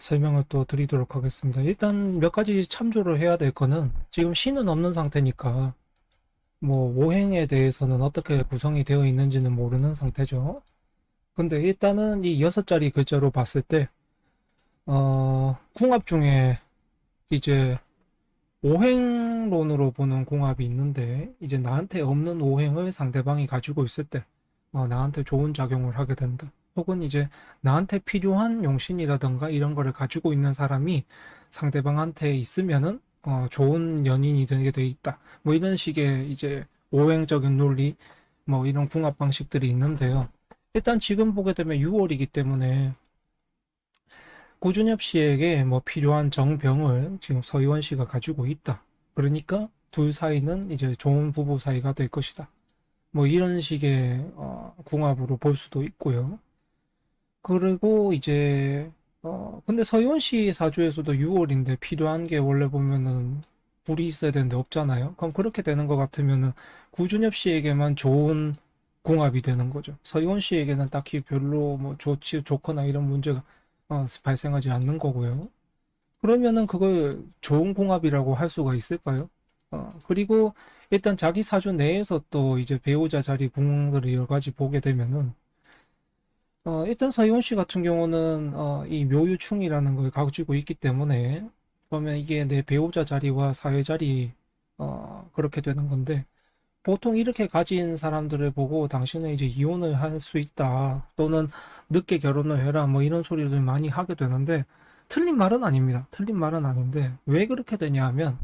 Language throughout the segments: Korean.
설명을 또 드리도록 하겠습니다. 일단 몇 가지 참조를 해야 될 거는 지금 신은 없는 상태니까 뭐 오행에 대해서는 어떻게 구성이 되어 있는지는 모르는 상태죠. 근데 일단은 이 여섯 자리 글자로 봤을 때 어, 궁합 중에 이제 오행론으로 보는 궁합이 있는데 이제 나한테 없는 오행을 상대방이 가지고 있을 때 어, 나한테 좋은 작용을 하게 된다. 혹은 이제 나한테 필요한 용신이라던가 이런 거를 가지고 있는 사람이 상대방한테 있으면은 어, 좋은 연인이 되게 돼 있다. 뭐 이런 식의 이제 오행적인 논리 뭐 이런 궁합 방식들이 있는데요. 일단 지금 보게 되면 6월이기 때문에 구준엽 씨에게 뭐 필요한 정병을 지금 서희원 씨가 가지고 있다. 그러니까 둘 사이는 이제 좋은 부부 사이가 될 것이다. 뭐 이런 식의 어, 궁합으로 볼 수도 있고요. 그리고 이제 어 근데 씨 사주에서도 6월인데 필요한 게 원래 보면은 불이 있어야 되는데 없잖아요. 그럼 그렇게 되는 것 같으면은 구준엽 씨에게만 좋은 궁합이 되는 거죠. 서희원 씨에게는 딱히 별로 뭐 좋지 좋거나 이런 문제가 어, 발생하지 않는 거고요. 그러면은 그걸 좋은 궁합이라고 할 수가 있을까요? 어, 그리고 일단 자기 사주 내에서 또 이제 배우자 자리 궁들을 여러 가지 보게 되면은 어, 일단 서희원 씨 같은 경우는 어, 이 묘유충이라는 걸 가지고 있기 때문에 그러면 이게 내 배우자 자리와 사회 자리 어, 그렇게 되는 건데 보통 이렇게 가진 사람들을 보고 당신은 이제 이혼을 할 수 있다 또는 늦게 결혼을 해라 뭐 이런 소리를 많이 하게 되는데 틀린 말은 아닙니다. 틀린 말은 아닌데 왜 그렇게 되냐 하면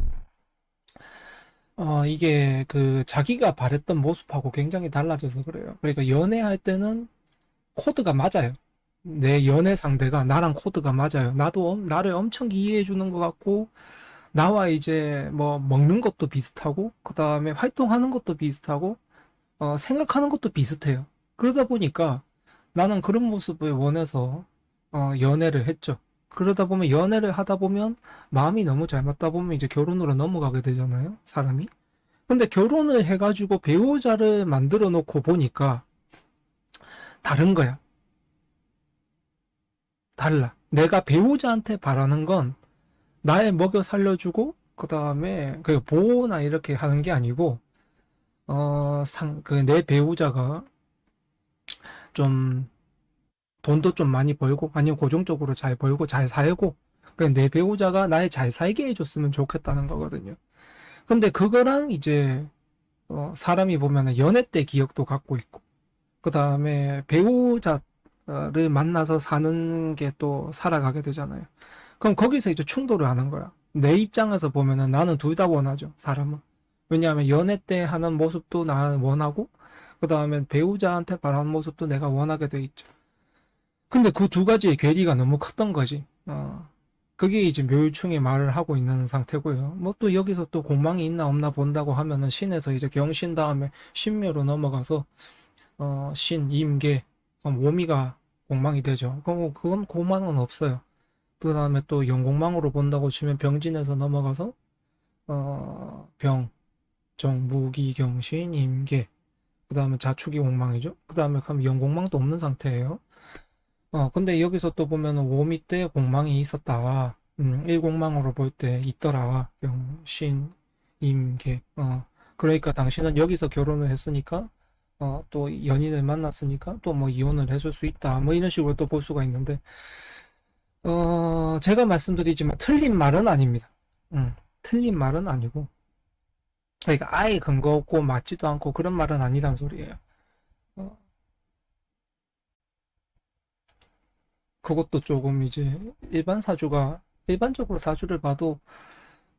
어, 이게 그 자기가 바랬던 모습하고 굉장히 달라져서 그래요. 그러니까 연애할 때는 코드가 맞아요. 내 연애 상대가 나랑 코드가 맞아요. 나도 엄- 나를 엄청 이해해 주는 것 같고, 나와 이제 뭐 먹는 것도 비슷하고, 그 다음에 활동하는 것도 비슷하고, 어, 생각하는 것도 비슷해요. 그러다 보니까 나는 그런 모습을 원해서 어, 연애를 했죠. 그러다 보면 연애를 하다 보면 마음이 너무 잘 맞다 보면 이제 결혼으로 넘어가게 되잖아요. 사람이. 근데 결혼을 해가지고 배우자를 만들어 놓고 보니까 다른 거야. 달라. 내가 배우자한테 바라는 건 나의 먹여 살려주고 그 다음에 그 보호나 이렇게 하는 게 아니고 어, 상, 그 내 배우자가 좀 돈도 좀 많이 벌고 아니면 고정적으로 잘 벌고 잘 살고 그내 배우자가 나의 잘 살게 해줬으면 좋겠다는 거거든요. 근데 그거랑 이제 어, 사람이 보면은 연애 때 기억도 갖고 있고 그 다음에 배우자를 만나서 사는 게 또 살아가게 되잖아요. 그럼 거기서 이제 충돌을 하는 거야. 내 입장에서 보면은 나는 둘 다 원하죠, 사람은. 왜냐하면 연애 때 하는 모습도 나는 원하고, 그 다음에 배우자한테 바라는 모습도 내가 원하게 돼 있죠. 근데 그 두 가지의 괴리가 너무 컸던 거지. 어, 그게 이제 묘일충이 말을 하고 있는 상태고요. 뭐 또 여기서 또 공망이 있나 없나 본다고 하면은 신에서 이제 경신 다음에 신묘로 넘어가서 어, 신, 임계, 그럼 오미가 공망이 되죠. 그건, 그건 고망은 없어요. 그 다음에 또 영공망으로 본다고 치면 병진에서 넘어가서 어, 병, 정, 무기, 경신, 임계 그 다음에 자축이 공망이죠. 그 다음에 그럼 영공망도 없는 상태예요. 어, 근데 여기서 또 보면은 오미 때 공망이 있었다. 음, 일공망으로 볼 때 있더라. 병, 신, 임계. 어, 그러니까 당신은 여기서 결혼을 했으니까 어, 또 연인을 만났으니까 또 뭐 이혼을 해줄 수 있다. 뭐 이런 식으로 또 볼 수가 있는데, 어, 제가 말씀드리지만 틀린 말은 아닙니다. 음, 틀린 말은 아니고, 그러니까 아예 근거 없고 맞지도 않고 그런 말은 아니란 소리예요. 어, 그것도 조금 이제 일반 사주가, 일반적으로 사주를 봐도,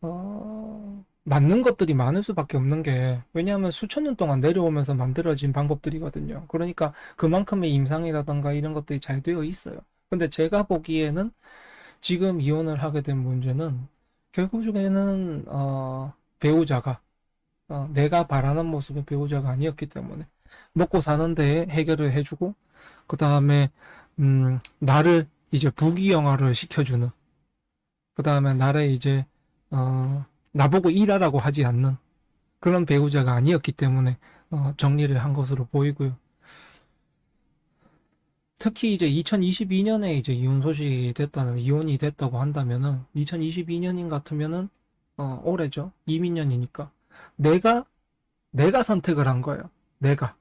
어, 맞는 것들이 많을 수밖에 없는 게, 왜냐하면 수천 년 동안 내려오면서 만들어진 방법들이거든요. 그러니까 그만큼의 임상이라던가 이런 것들이 잘 되어 있어요. 근데 제가 보기에는 지금 이혼을 하게 된 문제는 결국에는, 어, 배우자가, 어, 내가 바라는 모습의 배우자가 아니었기 때문에 먹고 사는데 해결을 해주고, 그 다음에, 음, 나를 이제 부귀영화를 시켜주는, 그 다음에 나를 이제, 어, 나보고 일하라고 하지 않는 그런 배우자가 아니었기 때문에 어, 정리를 한 것으로 보이고요. 특히 이제 2022년에 이제 이혼 소식이 됐다는, 이혼이 됐다고 한다면은, 2022년인 같으면은, 어, 올해죠. 이민년이니까. 내가, 내가 선택을 한 거예요. 내가.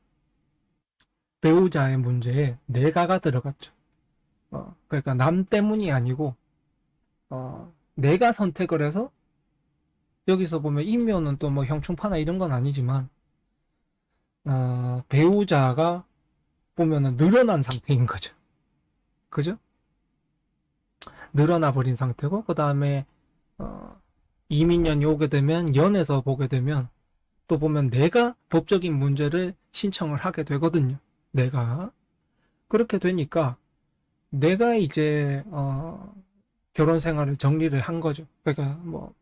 배우자의 문제에 내가가 들어갔죠. 어, 그러니까 남 때문이 아니고, 어, 내가 선택을 해서, 여기서 보면 인묘는 또뭐 형충파나 이런 건 아니지만, 어, 배우자가 보면은 늘어난 상태인 거죠. 그죠? 늘어나 버린 상태고, 그 다음에, 어, 이민년이 오게 되면, 연에서 보게 되면, 또 보면 내가 법적인 문제를 신청을 하게 되거든요. 내가. 그렇게 되니까, 내가 이제, 어, 결혼 생활을 정리를 한 거죠. 그러니까 뭐,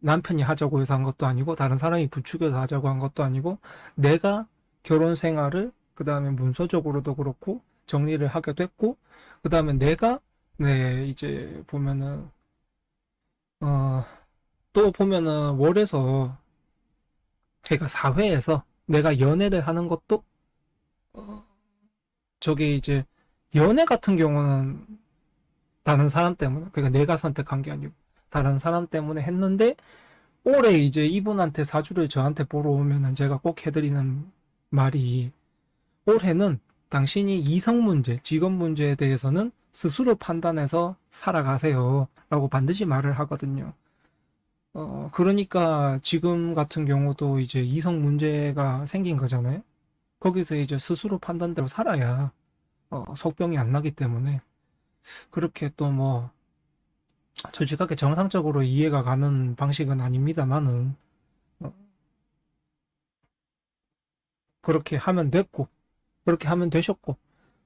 남편이 하자고 해서 한 것도 아니고, 다른 사람이 부추겨서 하자고 한 것도 아니고, 내가 결혼 생활을 그 다음에 문서적으로도 그렇고 정리를 하게 됐고 그 다음에 내가 네 이제 보면은 어 또 보면은 월에서 제가 사회에서 내가 연애를 하는 것도 어 저게 이제 연애 같은 경우는 다른 사람 때문에 그러니까 내가 선택한 게 아니고 다른 사람 때문에 했는데 올해 이제 이분한테 사주를 저한테 보러 오면은 제가 꼭 해드리는 말이 올해는 당신이 이성 문제, 직업 문제에 대해서는 스스로 판단해서 살아가세요. 라고 반드시 말을 하거든요. 어, 그러니까 지금 같은 경우도 이제 이성 문제가 생긴 거잖아요. 거기서 이제 스스로 판단대로 살아야, 어, 속병이 안 나기 때문에, 그렇게 또 뭐, 솔직하게 정상적으로 이해가 가는 방식은 아닙니다만은, 어, 그렇게 하면 됐고, 그렇게 하면 되셨고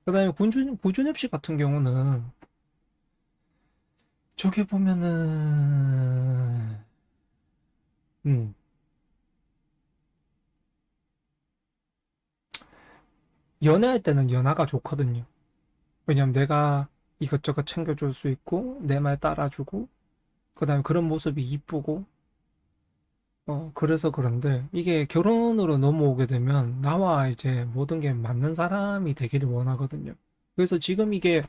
그 다음에 구준, 구준엽 씨 같은 경우는 저기 보면은 음. 연애할 때는 연하가 좋거든요. 왜냐면 내가 이것저것 챙겨줄 수 있고 내 말 따라주고 그 다음에 그런 모습이 이쁘고 어, 그래서 그런데 이게 결혼으로 넘어오게 되면 나와 이제 모든 게 맞는 사람이 되기를 원하거든요. 그래서 지금 이게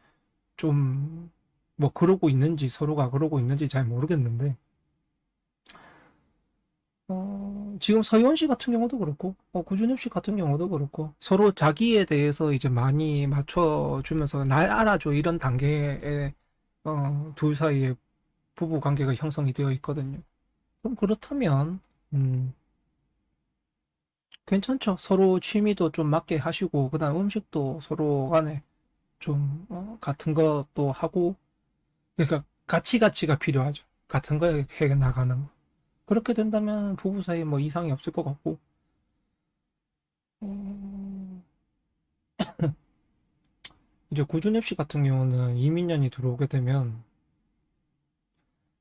좀 뭐 그러고 있는지 서로가 그러고 있는지 잘 모르겠는데 어, 지금 서희원 씨 같은 경우도 그렇고 어, 구준엽 씨 같은 경우도 그렇고 서로 자기에 대해서 이제 많이 맞춰주면서 날 알아줘 이런 단계에 어, 둘 사이에 부부 관계가 형성이 되어 있거든요. 그럼 그렇다면 음, 괜찮죠. 서로 취미도 좀 맞게 하시고, 그 다음 음식도 서로 간에 좀, 어, 같은 것도 하고, 그러니까 같이 가치가 필요하죠. 같은 거에 해 나가는 거. 그렇게 된다면 부부 사이에 뭐 이상이 없을 것 같고, 음, 이제 구준엽 씨 같은 경우는 이민년이 들어오게 되면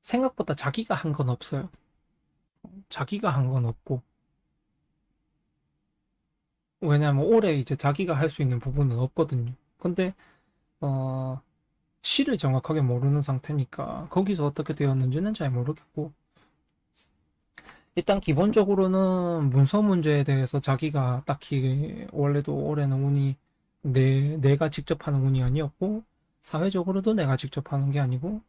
생각보다 자기가 한 건 없어요. 자기가 한 건 없고 왜냐면 올해 이제 자기가 할 수 있는 부분은 없거든요. 근데 어 시를 정확하게 모르는 상태니까 거기서 어떻게 되었는지는 잘 모르겠고 일단 기본적으로는 문서 문제에 대해서 자기가 딱히 원래도 올해는 운이 내, 내가 직접 하는 운이 아니었고 사회적으로도 내가 직접 하는 게 아니고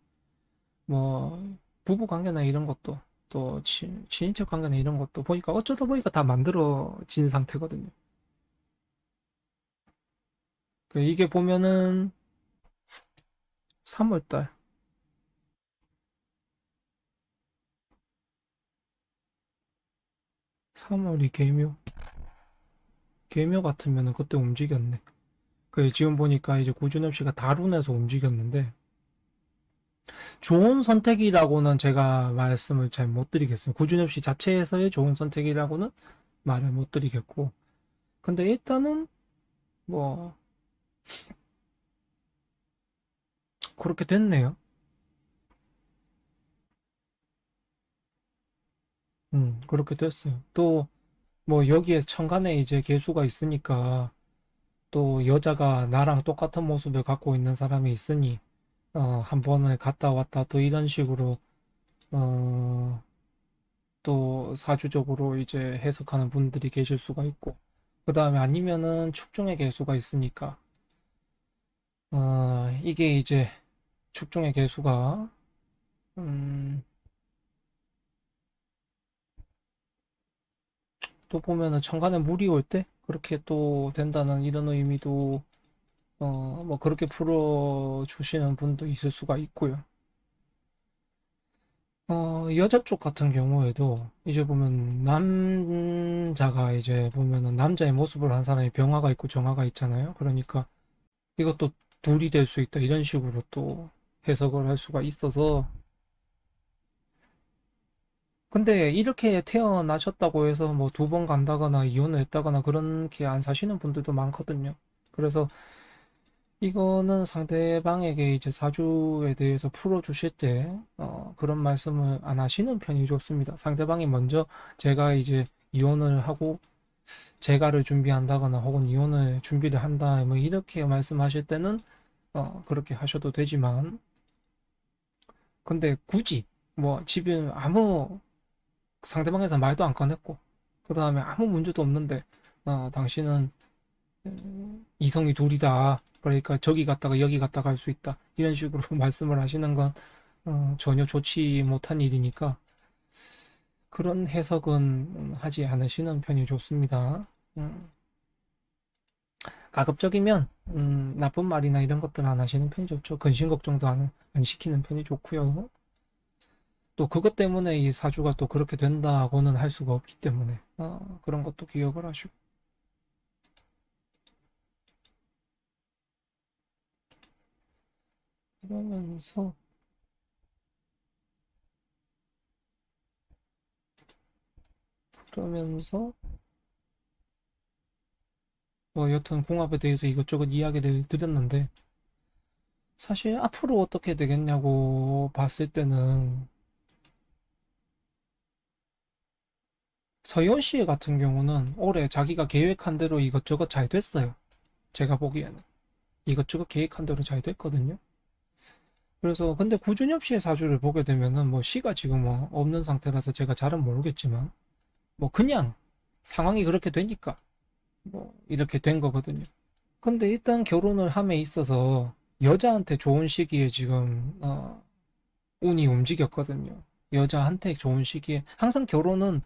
뭐 부부 관계나 이런 것도 또 친, 친인척 관계나 이런 것도 보니까 어쩌다 보니까 다 만들어진 상태거든요. 그 이게 보면은 3월달 3월이 개묘 개묘 같으면은 그때 움직였네. 그 지금 보니까 이제 구준엽 씨가 다룬에서 움직였는데 좋은 선택이라고는 제가 말씀을 잘 못 드리겠어요. 구준엽 씨 자체에서의 좋은 선택이라고는 말을 못 드리겠고. 근데 일단은, 뭐, 그렇게 됐네요. 음, 그렇게 됐어요. 또, 뭐, 여기에 천간에 이제 개수가 있으니까, 또 여자가 나랑 똑같은 모습을 갖고 있는 사람이 있으니, 어, 한 번을 갔다 왔다 또 이런 식으로 어, 또 사주적으로 이제 해석하는 분들이 계실 수가 있고 그 다음에 아니면은 축중의 개수가 있으니까 어, 이게 이제 축중의 개수가 음, 또 보면은 천간에 물이 올 때 그렇게 또 된다는 이런 의미도 어, 뭐 그렇게 풀어 주시는 분도 있을 수가 있고요. 어, 여자 쪽 같은 경우에도 이제 보면 남자가 이제 보면은 남자의 모습을 한 사람이 병화가 있고 정화가 있잖아요. 그러니까 이것도 둘이 될 수 있다 이런 식으로 또 해석을 할 수가 있어서 근데 이렇게 태어나셨다고 해서 뭐 두 번 간다거나 이혼을 했다거나 그렇게 안 사시는 분들도 많거든요. 그래서 이거는 상대방에게 이제 사주에 대해서 풀어주실 때, 어, 그런 말씀을 안 하시는 편이 좋습니다. 상대방이 먼저 제가 이제 이혼을 하고 재가를 준비한다거나 혹은 이혼을 준비를 한다, 뭐 이렇게 말씀하실 때는, 어, 그렇게 하셔도 되지만, 근데 굳이, 뭐, 집에 아무 상대방에서 말도 안 꺼냈고, 그 다음에 아무 문제도 없는데, 어, 당신은 음, 이성이 둘이다. 그러니까 저기 갔다가 여기 갔다가 할 수 있다. 이런 식으로 말씀을 하시는 건 어, 전혀 좋지 못한 일이니까 그런 해석은 하지 않으시는 편이 좋습니다. 음, 가급적이면 음, 나쁜 말이나 이런 것들 안 하시는 편이 좋죠. 근심 걱정도 안, 안 시키는 편이 좋고요. 또 그것 때문에 이 사주가 또 그렇게 된다고는 할 수가 없기 때문에 어, 그런 것도 기억을 하시고. 그러면서 그러면서 뭐 여튼 궁합에 대해서 이것저것 이야기를 드렸는데 사실 앞으로 어떻게 되겠냐고 봤을 때는 서현 씨 같은 경우는 올해 자기가 계획한 대로 이것저것 잘 됐어요. 제가 보기에는 이것저것 계획한 대로 잘 됐거든요. 그래서 근데 구준엽 씨의 사주를 보게 되면은 뭐 씨가 지금 뭐 없는 상태라서 제가 잘은 모르겠지만 뭐 그냥 상황이 그렇게 되니까 뭐 이렇게 된 거거든요. 근데 일단 결혼을 함에 있어서 여자한테 좋은 시기에 지금 어, 운이 움직였거든요. 여자한테 좋은 시기에 항상 결혼은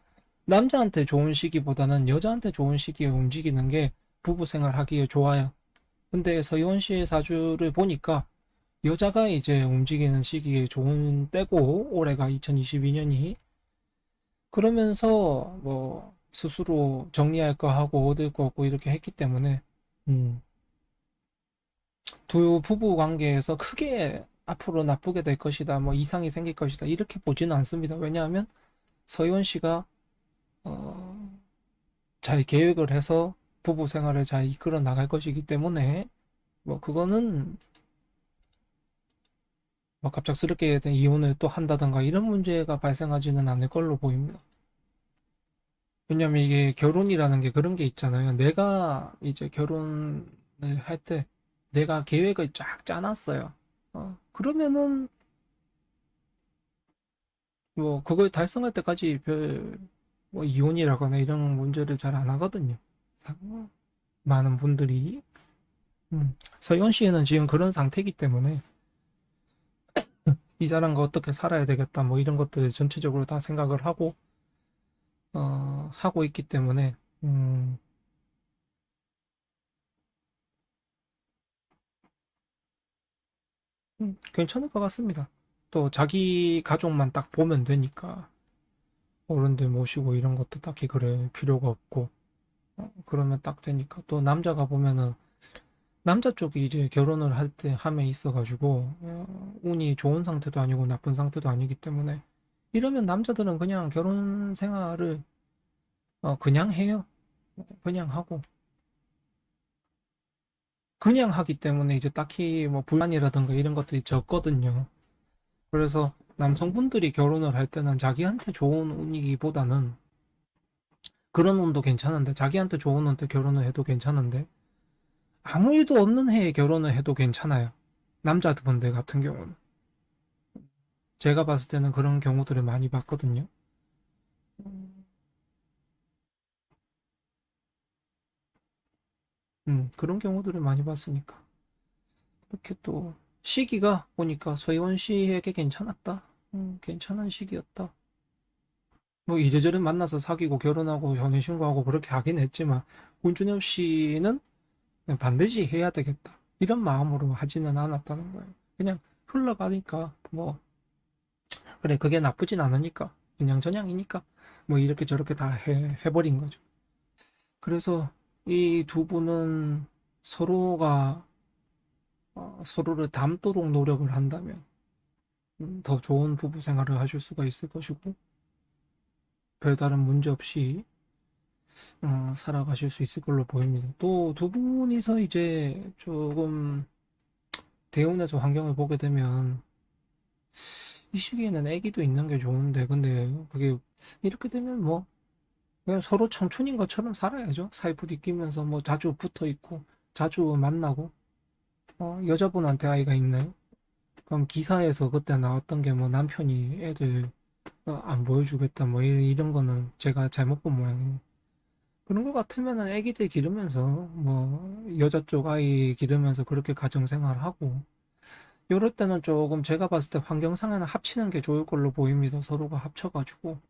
남자한테 좋은 시기보다는 여자한테 좋은 시기에 움직이는 게 부부 생활하기에 좋아요. 근데 서희원 씨의 사주를 보니까 여자가 이제 움직이는 시기에 좋은 때고 올해가 2022년이 그러면서 뭐 스스로 정리할 거 하고 얻을 거 없고 이렇게 했기 때문에 음, 두 부부 관계에서 크게 앞으로 나쁘게 될 것이다, 뭐 이상이 생길 것이다 이렇게 보지는 않습니다. 왜냐하면 서희원 씨가 어, 잘 계획을 해서 부부 생활을 잘 이끌어 나갈 것이기 때문에 뭐 그거는 뭐 갑작스럽게 이혼을 또 한다던가 이런 문제가 발생하지는 않을 걸로 보입니다. 왜냐면 이게 결혼이라는 게 그런 게 있잖아요. 내가 이제 결혼을 할 때 내가 계획을 쫙 짜놨어요. 어, 그러면은 뭐 그걸 달성할 때까지 별 뭐 이혼이라거나 이런 문제를 잘 안 하거든요. 많은 분들이 음, 서현 씨는 지금 그런 상태이기 때문에 이 사람과 어떻게 살아야 되겠다 뭐 이런 것들 전체적으로 다 생각을 하고 어, 하고 있기 때문에 음, 음, 괜찮을 것 같습니다. 또 자기 가족만 딱 보면 되니까 어른들 모시고 이런 것도 딱히 그럴 필요가 없고 어, 그러면 딱 되니까 또 남자가 보면은 남자 쪽이 이제 결혼을 할 때 함에 있어 가지고 어, 운이 좋은 상태도 아니고 나쁜 상태도 아니기 때문에 이러면 남자들은 그냥 결혼 생활을 어, 그냥 해요. 그냥 하고 그냥 하기 때문에 이제 딱히 뭐 불만이라든가 이런 것들이 적거든요. 그래서 남성분들이 결혼을 할 때는 자기한테 좋은 운이기보다는 그런 운도 괜찮은데 자기한테 좋은 운때 결혼을 해도 괜찮은데 아무 일도 없는 해에 결혼을 해도 괜찮아요. 남자분들 같은 경우는. 제가 봤을 때는 그런 경우들을 많이 봤거든요. 음, 그런 경우들을 많이 봤으니까. 이렇게 또 시기가 보니까 서희원 씨에게 괜찮았다. 음, 괜찮은 시기였다. 뭐 이래저래 만나서 사귀고 결혼하고 연애신고하고 그렇게 하긴 했지만 문준엽 씨는 반드시 해야 되겠다. 이런 마음으로 하지는 않았다는 거예요. 그냥 흘러가니까 뭐 그래 그게 나쁘진 않으니까 그냥 전향이니까 뭐 이렇게 저렇게 다 해, 해버린 거죠. 그래서 이 두 분은 서로가 어, 서로를 닮도록 노력을 한다면 음, 더 좋은 부부 생활을 하실 수가 있을 것이고 별다른 문제 없이 어, 살아가실 수 있을 걸로 보입니다. 또 두 분이서 이제 조금 대운에서 환경을 보게 되면 이 시기에는 아기도 있는 게 좋은데 근데 그게 이렇게 되면 뭐 그냥 서로 청춘인 것처럼 살아야죠. 사이프도 끼면서 뭐 자주 붙어 있고 자주 만나고 어, 여자분한테 아이가 있나요? 그럼 기사에서 그때 나왔던 게 뭐 남편이 애들 어, 안 보여주겠다 뭐 이- 이런 거는 제가 잘못 본 모양이에요. 그런 거 같으면은 애기들 기르면서 뭐 여자 쪽 아이 기르면서 그렇게 가정생활하고 이럴 때는 조금 제가 봤을 때 환경상에는 합치는 게 좋을 걸로 보입니다. 서로가 합쳐가지고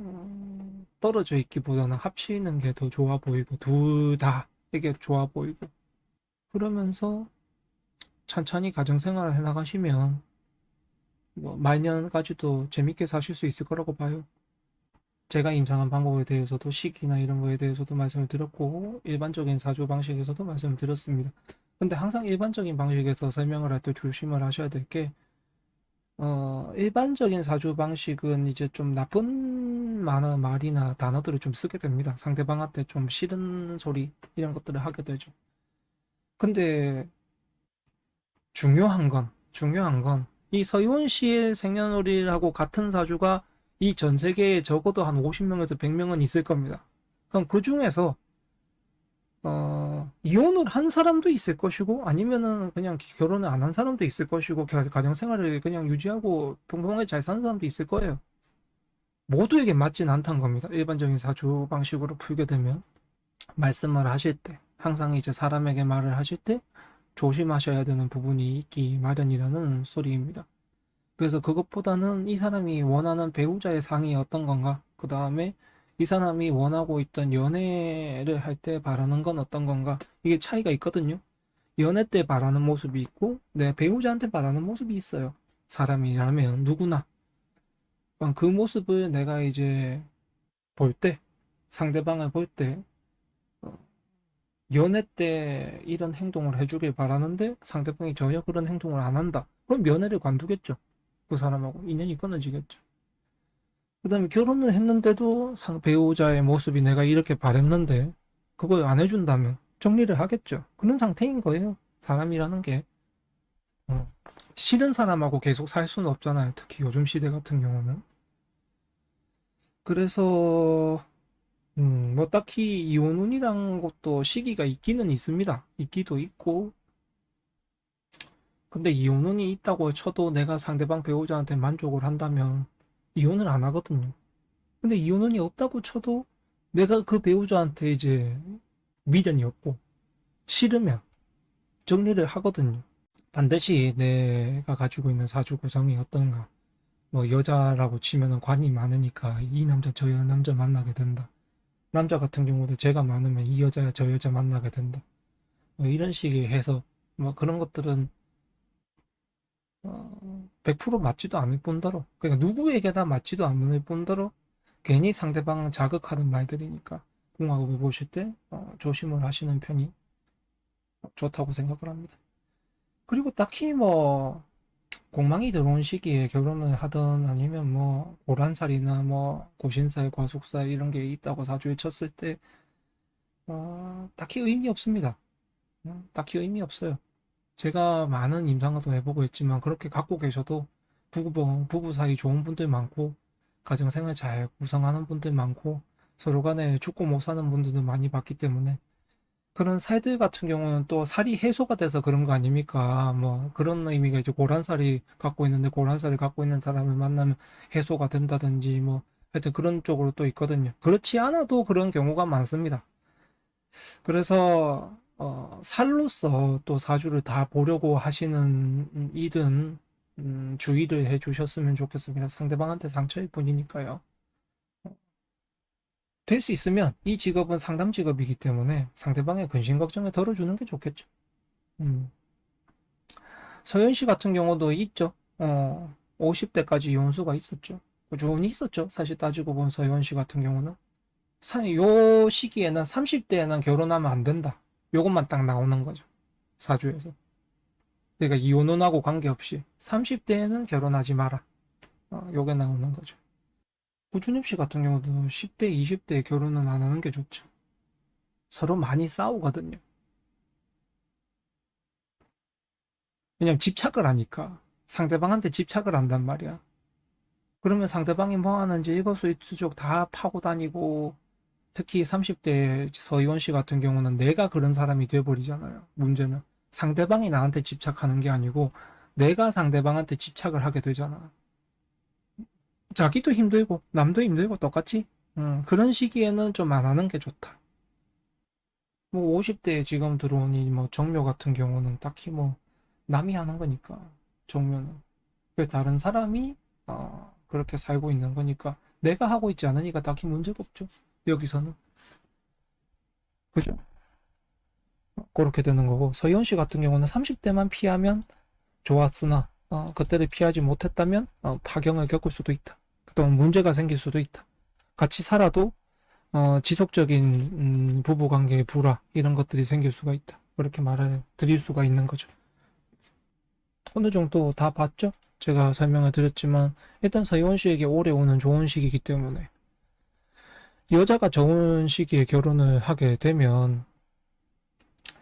음, 떨어져 있기보다는 합치는 게 더 좋아 보이고 둘 다 이게 좋아 보이고 그러면서 천천히 가정생활을 해나가시면 뭐 말년까지도 재밌게 사실 수 있을 거라고 봐요. 제가 임상한 방법에 대해서도 시기나 이런 거에 대해서도 말씀을 드렸고 일반적인 사주 방식에서도 말씀을 드렸습니다. 근데 항상 일반적인 방식에서 설명을 할 때 조심을 하셔야 될 게, 어, 일반적인 사주 방식은 이제 좀 나쁜 만화, 말이나 단어들을 좀 쓰게 됩니다. 상대방한테 좀 싫은 소리, 이런 것들을 하게 되죠. 근데 중요한 건, 중요한 건, 이 서희원 씨의 생년월일하고 같은 사주가 이 전 세계에 적어도 한 50명에서 100명은 있을 겁니다. 그럼 그 중에서 어, 이혼을 한 사람도 있을 것이고, 아니면은 그냥 결혼을 안 한 사람도 있을 것이고, 가- 가정생활을 그냥 유지하고 평범하게 잘 사는 사람도 있을 거예요. 모두에게 맞진 않다는 겁니다. 일반적인 사주 방식으로 풀게 되면. 말씀을 하실 때, 항상 이제 사람에게 말을 하실 때 조심하셔야 되는 부분이 있기 마련이라는 소리입니다. 그래서 그것보다는 이 사람이 원하는 배우자의 상이 어떤 건가, 그 다음에 이 사람이 원하고 있던 연애를 할 때 바라는 건 어떤 건가? 이게 차이가 있거든요. 연애 때 바라는 모습이 있고, 내 배우자한테 바라는 모습이 있어요. 사람이라면 누구나. 그 모습을 내가 이제 볼 때, 상대방을 볼 때, 어, 연애 때 이런 행동을 해주길 바라는데 상대방이 전혀 그런 행동을 안 한다. 그럼 연애를 관두겠죠. 그 사람하고 인연이 끊어지겠죠. 그 다음에 결혼을 했는데도 상, 배우자의 모습이 내가 이렇게 바랬는데 그걸 안 해준다면 정리를 하겠죠. 그런 상태인 거예요. 사람이라는 게. 어. 싫은 사람하고 계속 살 수는 없잖아요. 특히 요즘 시대 같은 경우는. 그래서 음, 뭐 딱히 이혼운이란 것도 시기가 있기는 있습니다. 있기도 있고. 근데 이혼운이 있다고 쳐도 내가 상대방 배우자한테 만족을 한다면 이혼을 안 하거든요. 근데 이혼운이 없다고 쳐도 내가 그 배우자한테 이제 미련이 없고 싫으면 정리를 하거든요. 반드시 내가 가지고 있는 사주 구성이 어떤가. 뭐 여자라고 치면은 관이 많으니까 이 남자 저 남자 만나게 된다. 남자 같은 경우도 제가 많으면 이 여자 저 여자 만나게 된다. 뭐 이런 식의 해서 뭐 그런 것들은 어, 100% 맞지도 않을 뿐더러 그러니까 누구에게나 맞지도 않을 뿐더러 괜히 상대방을 자극하는 말들이니까 궁합을 보실 때 어, 조심을 하시는 편이 좋다고 생각을 합니다. 그리고 딱히 뭐 공망이 들어온 시기에 결혼을 하든 아니면 뭐 고란살이나 뭐 고신살, 과속살 이런 게 있다고 사주에 쳤을 때 어, 딱히 의미 없습니다. 음, 딱히 의미 없어요. 제가 많은 임상도 해보고 있지만 그렇게 갖고 계셔도 부부, 부부 사이 좋은 분들 많고 가정생활 잘 구성하는 분들 많고 서로 간에 죽고 못 사는 분들도 많이 봤기 때문에 그런 살들 같은 경우는 또 살이 해소가 돼서 그런 거 아닙니까? 뭐 그런 의미가 이제 고란살이 갖고 있는데 고란살을 갖고 있는 사람을 만나면 해소가 된다든지 뭐 하여튼 그런 쪽으로 또 있거든요. 그렇지 않아도 그런 경우가 많습니다. 그래서 어, 살로서 또 사주를 다 보려고 하시는 이든 음, 주의를 해주셨으면 좋겠습니다. 상대방한테 상처일 뿐이니까요. 될 수 있으면 이 직업은 상담 직업이기 때문에 상대방의 근심 걱정을 덜어주는 게 좋겠죠. 음. 서현 씨 같은 경우도 있죠. 어, 50대까지 이혼수가 있었죠. 꾸준히 있었죠. 사실 따지고 본 서현 씨 같은 경우는. 사- 요 시기에는 30대에는 결혼하면 안 된다. 요것만 딱 나오는 거죠. 사주에서. 그러니까 이혼하고 관계없이 30대에는 결혼하지 마라. 어, 요게 나오는 거죠. 구준엽 씨 같은 경우도 10대, 20대에 결혼은 안 하는 게 좋죠. 서로 많이 싸우거든요. 왜냐면 집착을 하니까. 상대방한테 집착을 한단 말이야. 그러면 상대방이 뭐 하는지 일거수 일투족 다 파고 다니고, 특히 30대 서희원 씨 같은 경우는 내가 그런 사람이 돼버리잖아요. 문제는. 상대방이 나한테 집착하는 게 아니고, 내가 상대방한테 집착을 하게 되잖아. 자기도 힘들고, 남도 힘들고, 똑같지? 음, 그런 시기에는 좀 안 하는 게 좋다. 뭐, 50대에 지금 들어오니, 뭐, 정묘 같은 경우는 딱히 뭐, 남이 하는 거니까, 정묘는. 그 다른 사람이, 어, 그렇게 살고 있는 거니까, 내가 하고 있지 않으니까 딱히 문제가 없죠. 여기서는. 그죠? 그렇게 되는 거고, 서희원 씨 같은 경우는 30대만 피하면 좋았으나, 어, 그때를 피하지 못했다면, 어, 파경을 겪을 수도 있다. 또는 문제가 생길 수도 있다. 같이 살아도, 어, 지속적인, 음, 부부관계의 불화, 이런 것들이 생길 수가 있다. 그렇게 말을 드릴 수가 있는 거죠. 어느 정도 다 봤죠? 제가 설명을 드렸지만, 일단 서희원 씨에게 오래 오는 좋은 시기이기 때문에, 여자가 좋은 시기에 결혼을 하게 되면,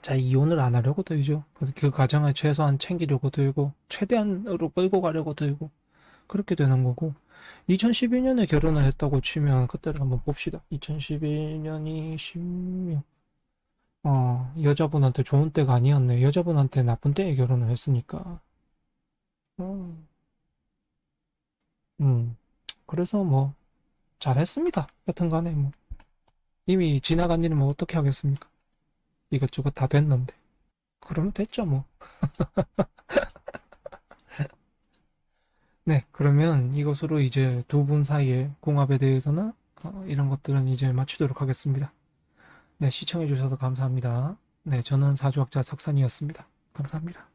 자, 이혼을 안 하려고 들죠. 그, 그 가정을 최소한 챙기려고 들고, 최대한으로 끌고 가려고 들고, 그렇게 되는 거고, 2012년에 결혼을 했다고 치면, 그때를 한번 봅시다. 2012년이 16, 어, 여자분한테 좋은 때가 아니었네. 여자분한테 나쁜 때에 결혼을 했으니까. 음, 음. 그래서 뭐, 잘했습니다. 여튼 간에 뭐, 이미 지나간 일은 뭐 어떻게 하겠습니까? 이것저것 다 됐는데. 그러면 됐죠, 뭐. 네, 그러면 이것으로 이제 두 분 사이의 궁합에 대해서는 어, 이런 것들은 이제 마치도록 하겠습니다. 네, 시청해주셔서 감사합니다. 네, 저는 사주학자 석산이었습니다. 감사합니다.